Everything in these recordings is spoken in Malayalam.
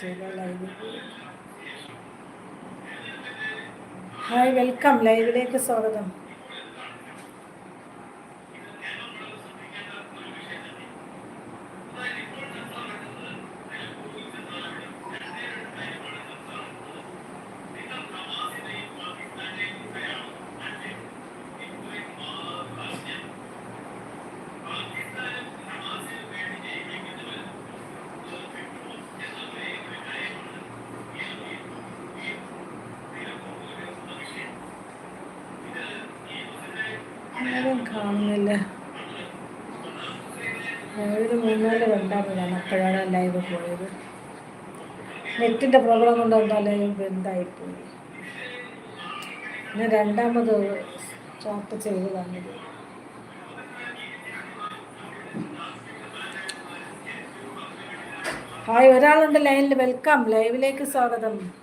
ചെയ്ത ലൈവ് ഹായ് വെൽക്കം ലൈവിലേക്ക് സ്വാഗതം. ഒരു മൂന്നാൽ രണ്ടാമതാണ് അപ്പോഴാണ് ലൈവ് പോയത്. നെറ്റിന്റെ പ്രോബ്ലം കൊണ്ട് ലൈവ് ബന്ധായിപ്പോയി. പിന്നെ രണ്ടാമത് സ്റ്റോപ്പ് ചെയ്തതാണിത് ഹായ് ഒരാളുണ്ട് ലൈനിൽ വെൽക്കം. ലൈവിലേക്ക് സ്വാഗതം.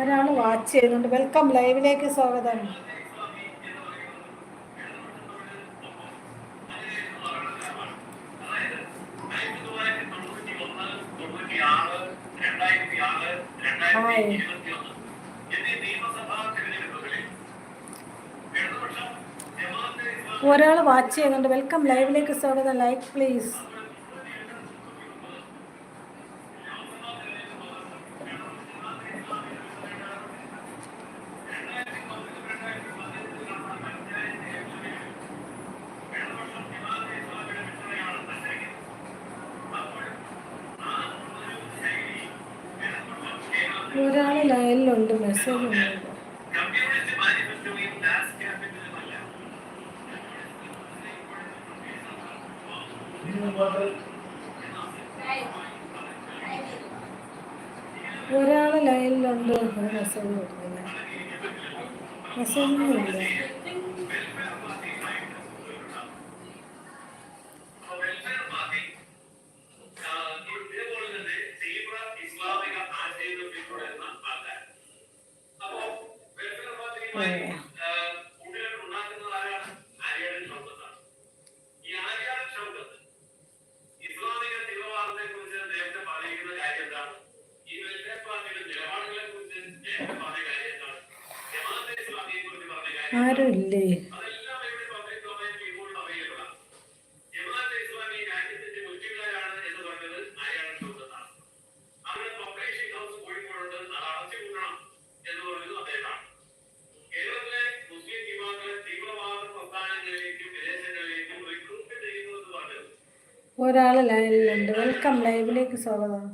ഒരാൾ വാച്ച് ചെയ്യുന്നുണ്ട് വെൽക്കം ലൈവിലേക്ക് സ്വാഗതം. ഒരാൾ വാച്ച് ചെയ്യുന്നുണ്ട്. വെൽക്കം ലൈവിലേക്ക് സ്വാഗതം. ലൈക്ക് പ്ലീസ് ഒന്നുമില്ല ഒരാൾ ലൈനിലുണ്ട് മെസ്സേജ് വരുന്നില്ല മെസ്സേജ് ആരും ഇല്ലേ? വെൽക്കം ലൈവിലേക്ക് സ്വാഗതം.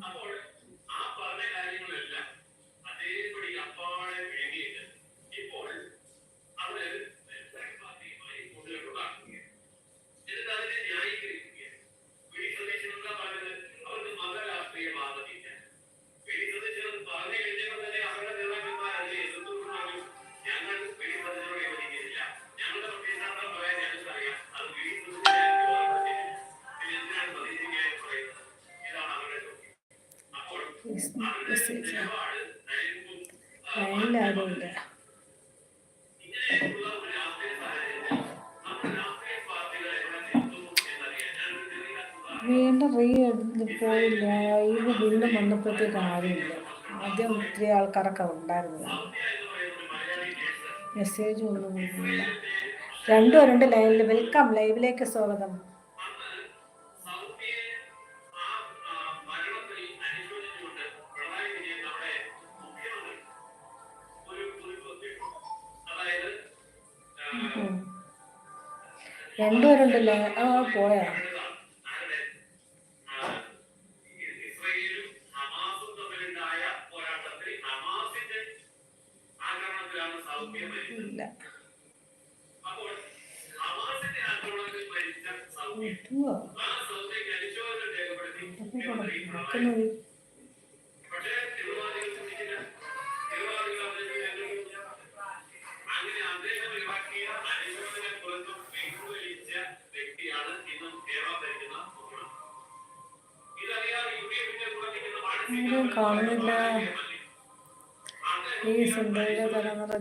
വീണ്ടും കാര്യമില്ല ആദ്യം ഒത്തിരി ആൾക്കാരൊക്കെ ഉണ്ടായിരുന്നതാണ് മെസ്സേജ് ഒന്നും ഇല്ല. രണ്ട് ലൈനിൽ. വെൽക്കം ലൈവിലേക്ക് സ്വാഗതം. രണ്ടുപേരുണ്ടല്ലോ ആ പോയാ? കാണുന്നില്ല. ഈ സുന്ദര തലമുറ.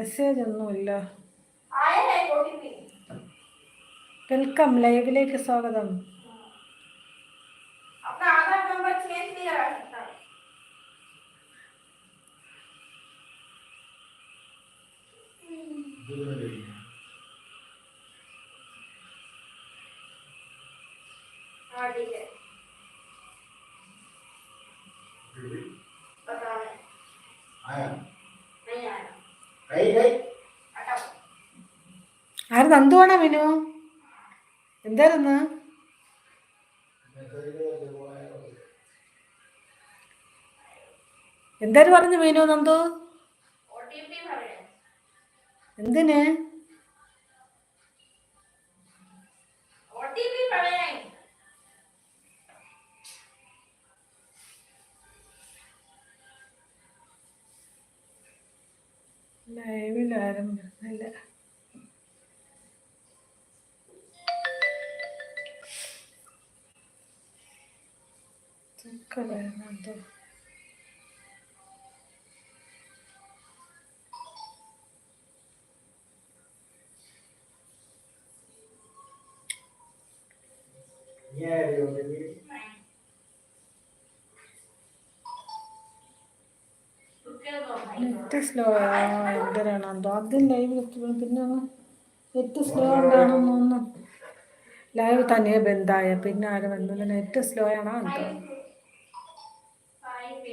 മെസ്സേജ് ഒന്നുമില്ല വെൽക്കം ലൈവിലേക്ക് സ്വാഗതം. I am. അത് എന്തുവാണ വിനു? എന്തായിരുന്നു? എന്തായാലും പറഞ്ഞു വിനു നന്ദു? എന്തിന്? ലൈവിൽ ആരംഭിക്കുന്നില്ല കളയണത് ഏറ്റവും സ്ലോ എന്തിനാണ്? എന്തോ ആദ്യം ലൈവ് എത്തുമ്പോൾ പിന്നെ ഏറ്റവും സ്ലോ ഉണ്ടാണെന്ന് തോന്നുന്നു. ലൈവ് തന്നെ ബന്ധായ പിന്നെ ആരും ബന്ധമില്ല ഏറ്റവും സ്ലോ ആണോ എന്തോ?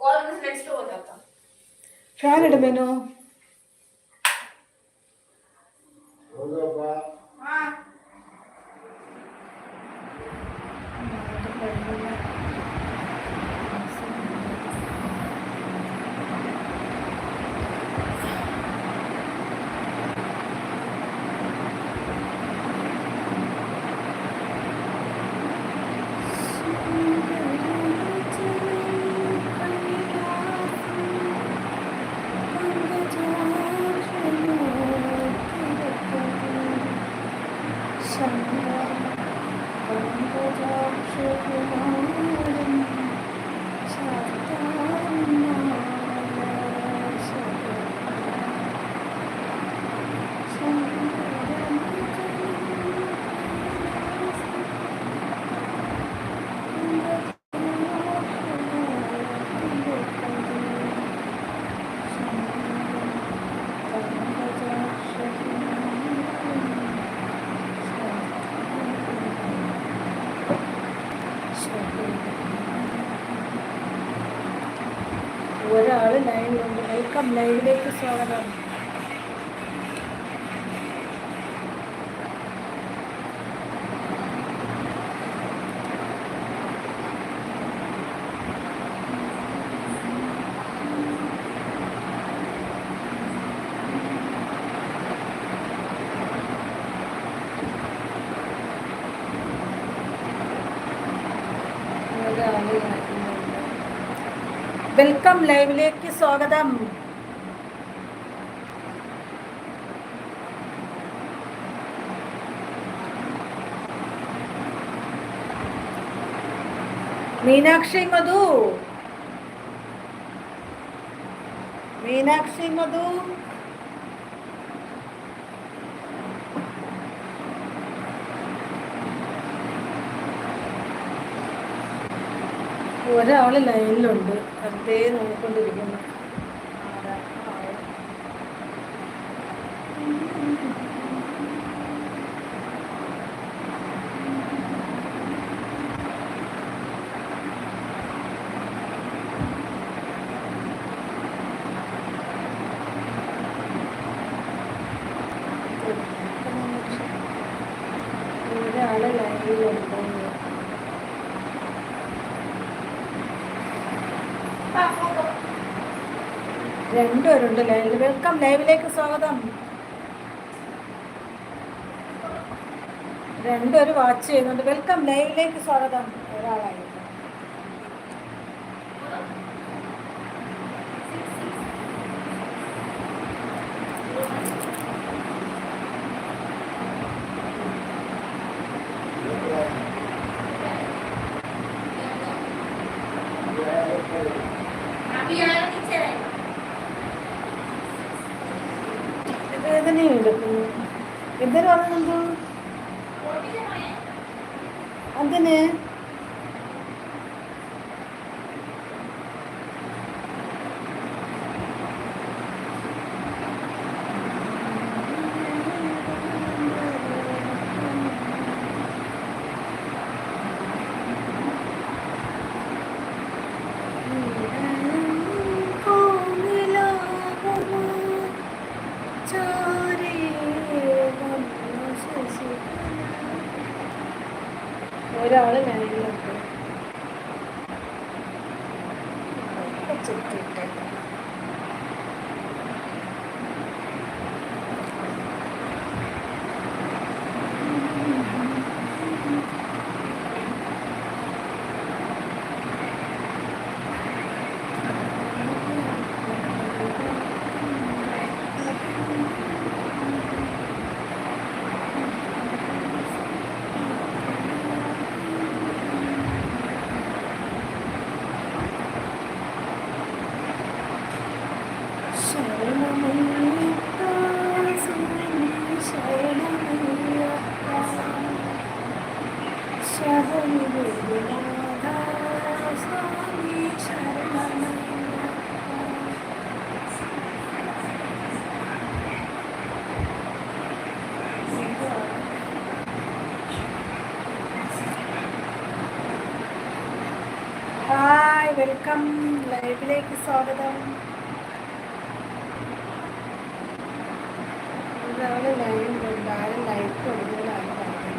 और अपने फ्रेंड्स पे हो जाता फैन इट बेनो होगा ലൈവിലുണ്ട് വെൽക്കം ലൈവിലേക്ക് സ്വാഗതം ഒരാൾ ലൈവിലുണ്ട് വെൽക്കം ലൈവിലേക്ക് സ്വാഗതം മീനാക്ഷി മധു. മീനാക്ഷി മധു. ഒരാൾ ലൈനിലുണ്ട്. വെറുതെ നോക്കിക്കൊണ്ടിരിക്കുന്നു ആരാ? ആരാ? ഒരാൾ ലൈനിലുണ്ട് രണ്ടുപേരുണ്ട് ലൈവിൽ വെൽക്കം ലൈവിലേക്ക് സ്വാഗതം. രണ്ടുപേര് വാച്ച് ചെയ്യുന്നുണ്ട്. വെൽക്കം ലൈവിലേക്ക് സ്വാഗതം. ഒരാളായി. അതിന് ഒരാൾ ഹായ് വെൽക്കം ലൈവിലേക്ക് സ്വാഗതം ഒരാൾ ലൈവിലുണ്ട് ആരും ലൈവ് കൊടുക്കുന്നതാണ് പറയുന്നത്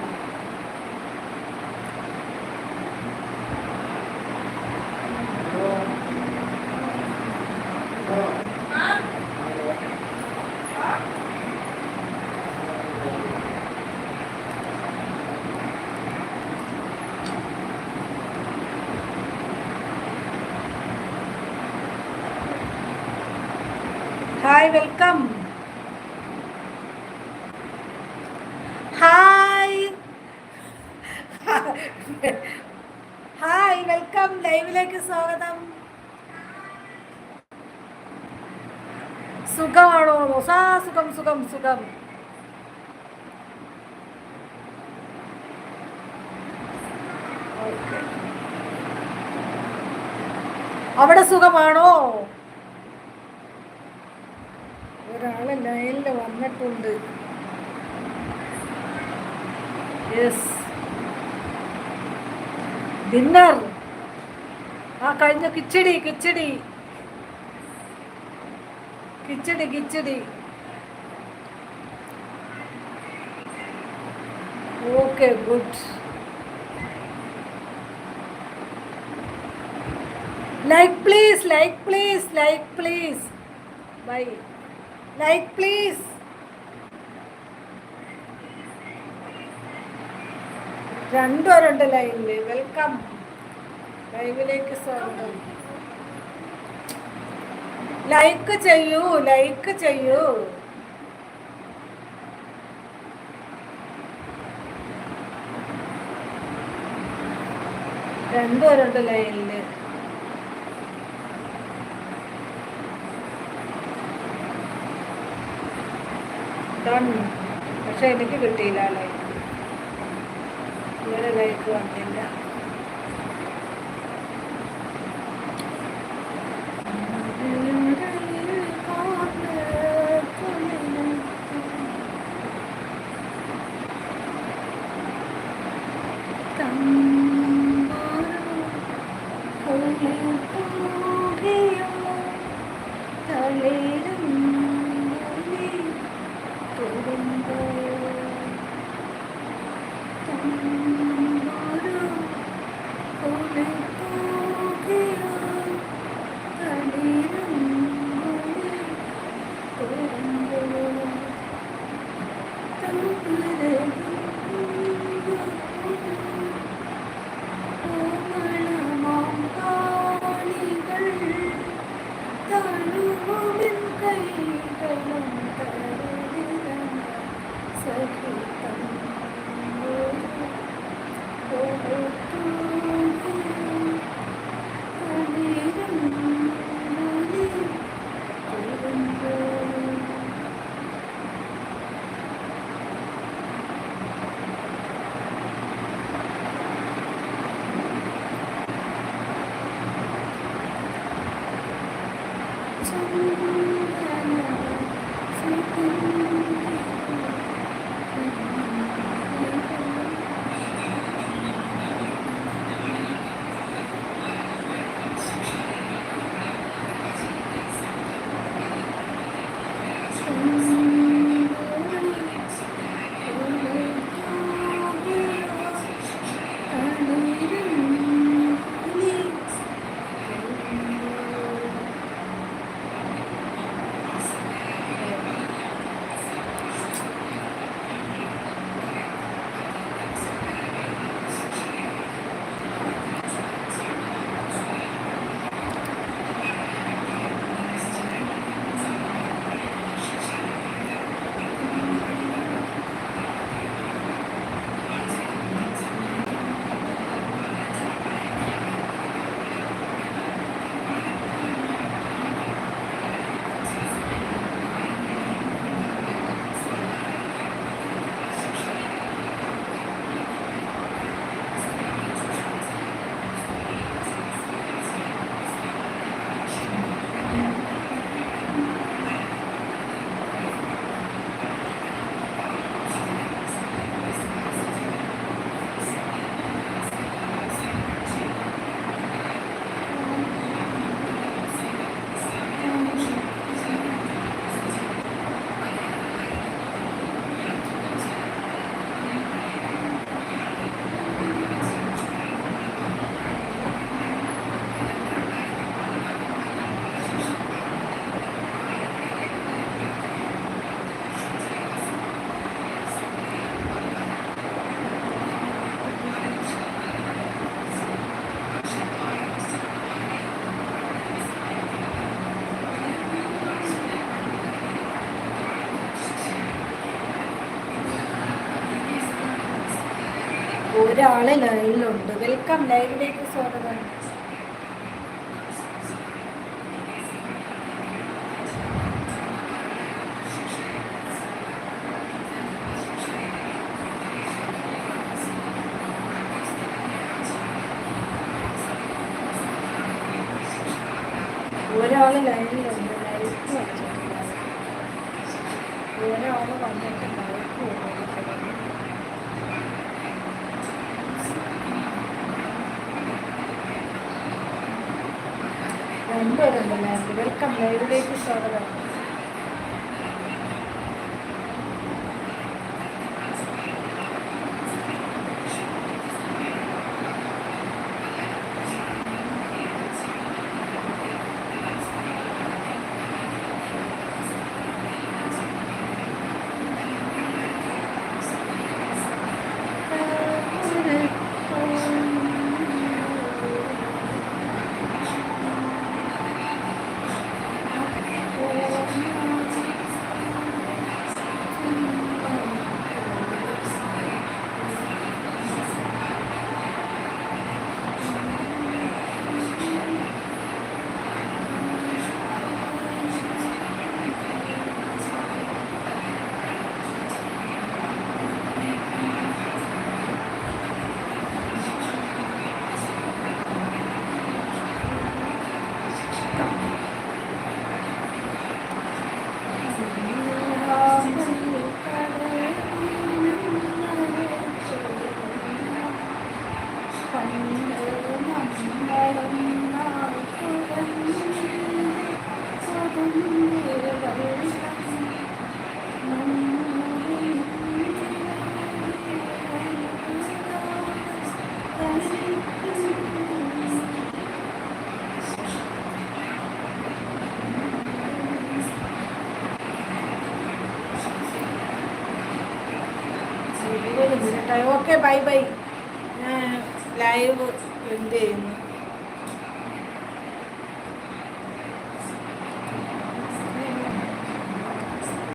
hi welcome hi hi welcome ലൈവിലേക്ക് സ്വാഗതം. സുഖമാണോ? സാ സുഖം സുഖം സുഖം. അവിടെ സുഖമാണോ? ഒരാൾ ലൈനിൽ വന്നിട്ടുണ്ട്. യെസ് ഡിന്നർ ആ കഴിഞ്ഞ khichdi khichdi. Khichdi khichdi. Okay good like please like please like please bye like please രണ്ടുപേരുണ്ട് ലൈവിൽ വെൽക്കം ലൈവിലേക്ക് സ്വാഗതം. ലൈക്ക് ചെയ്യൂ ലൈക്ക് ചെയ്യൂ. രണ്ടുപേരുണ്ട് ലൈനിൽ ഡൺ പക്ഷെ എനിക്ക് കിട്ടിയില്ല ലൈക്ക് ഇങ്ങനെ ലൈക്ക് വന്നില്ല. ഒരാൾ ലൈവിലുണ്ട്. വെൽക്കം. ലൈവിലേക്ക് സ്വാഗതം ഒരാൾ ലൈവിലുണ്ട് ലൈവ് വെച്ചിട്ടുണ്ട് ഒരാൾ വന്നിട്ട് ലൈവ് കൊടുക്കുന്നത് രണ്ടുപേരുണ്ടല്ലേ വെൽക്കം ലൈവിലേക്ക് സ്വാഗതം Okay, bye-bye. ബൈ ബൈ ഞാൻ ലൈവ് എന്ത് ചെയ്യുന്നു